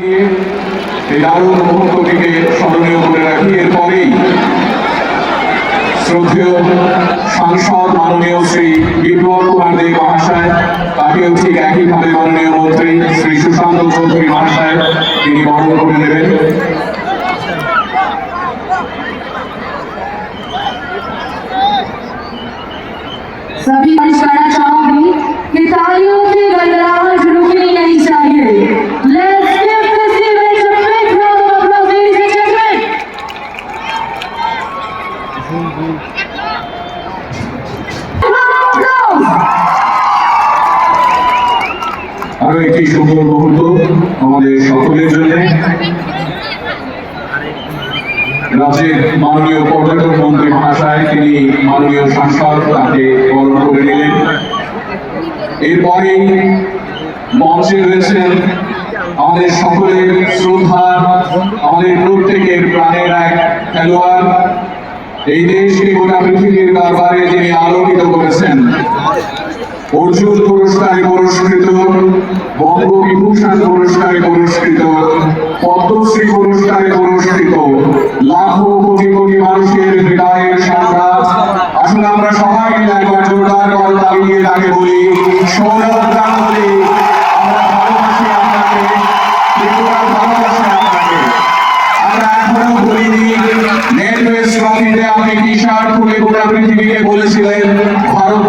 এই দারুণ মুহূর্তটিকে স্মরণীয় করে রাখি এরপরেই শ্রদ্ধেয় সাংসদ মাননীয় শ্রী বিপ্লব কুমার দেব মহাশয় তাকেও ঠিক একইভাবে মাননীয় মন্ত্রী শ্রী সুশান্ত চৌধুরী মহাশয় তিনি বরণ করে নেবেন सभी मंच একটি সুন্দর মুহূর্ত আমাদের সকলের জন্য। রাজ্যের মাননীয় পর্যটন মন্ত্রী মহাশয়, তিনি মাননীয় সাংসদ, তাকে বরণ করে নিলেন। এরপরে মঞ্চে রয়েছেন আমাদের সকলের শ্রদ্ধা, আমাদের প্রত্যেকের প্রাণের এক খেলোয়াড়। এই দেশকে গোটা পৃথিবীর দরবারে তিনি আলোকিত করেছেন অর্জুন পুরস্কারে পুরস্কৃত, বঙ্গবিভূষণ পুরস্কারে পুরস্কৃত, পদ্মশ্রী পুরস্কারে পুরস্কৃত, লাখো কোটি কোটি মানুষের হৃদয়ের সম্রাট আসলে আমরা সবাই মিলে একবার জোরদার কল দাঁড়িয়ে তাকে বলি আপনি টি শার্ট খুলে গোটা পৃথিবীকে বলেছিলেন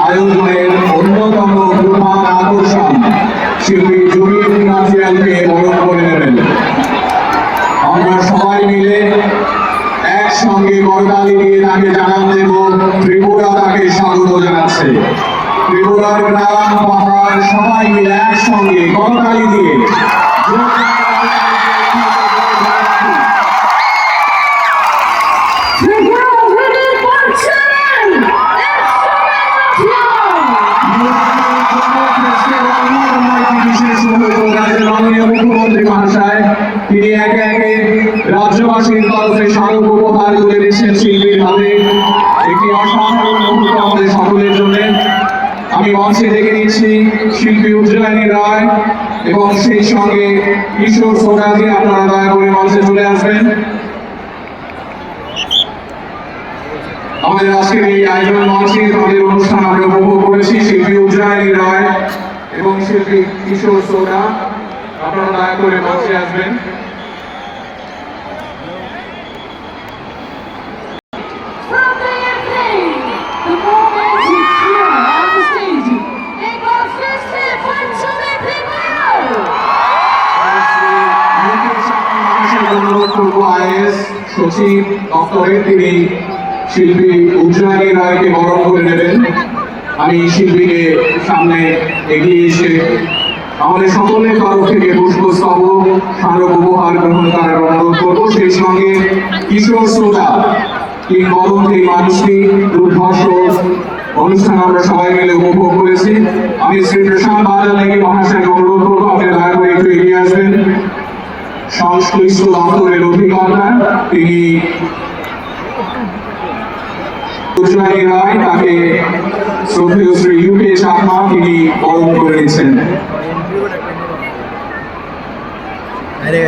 আয়োজনের অন্যতম প্রধান আকর্ষণ শিল্পী জুবিন নাজিয়ালকে করে নেবেন আমরা সবাই মিলে একসঙ্গে করতালি দিয়ে তাকে জানান দেব তাকে স্বাগত জানাচ্ছে ত্রিপুরার গ্রাম পাহাড় সবাই মিলে একসঙ্গে করতালি দিয়ে তিনি একে একে রাজ্যবাসীর তরফে স্মারক উপহার দিচ্ছেন শিল্পীর হাতে একটি অসাধারণ মুহূর্ত আমাদের সকলের জন্য। আমি মঞ্চে ডেকে নিচ্ছি শিল্পী উজ্জয়িনী রায় এবং সেই সঙ্গে কিশোর সোনাজি, আপনারা দয়া করে মঞ্চে চলে আসবেন। আমাদের আজকের এই আয়োজন মঞ্চে আমাদের অনুষ্ঠান আমরা উপভোগ করেছি শিল্পী উজ্জয়িনী রায় এবং শিল্পী কিশোর সোনা। আপনারা দয়া করে মঞ্চে আসবেন। তিনি শিল্পী উজ্জয়িনী রায়কে বরণ করে নেবেন আমি শিল্পীকে সামনে এগিয়ে এসে আমাদের সকলের তরফ থেকে স্মারক গ্রহণ করার অনুরোধ করব সেই সঙ্গে কিশোর শ্রোতা এই কিংবদন্তি মানুষটি দুর্ধর্ষ অনুষ্ঠান আমরা সবাই মিলে উপভোগ করেছি আমি শ্রী প্রশান্ত বাজার লেগে মহাশয়কে অনুরোধ করব আপনি দয়া করে একটু এগিয়ে আসবেন সংশ্লিষ্ট দপ্তরের অধিকর্তা তিনি রায় তাকে শ্রদ্ধেয় শ্রী ইউকে শর্মা তিনি বরণ করে আরে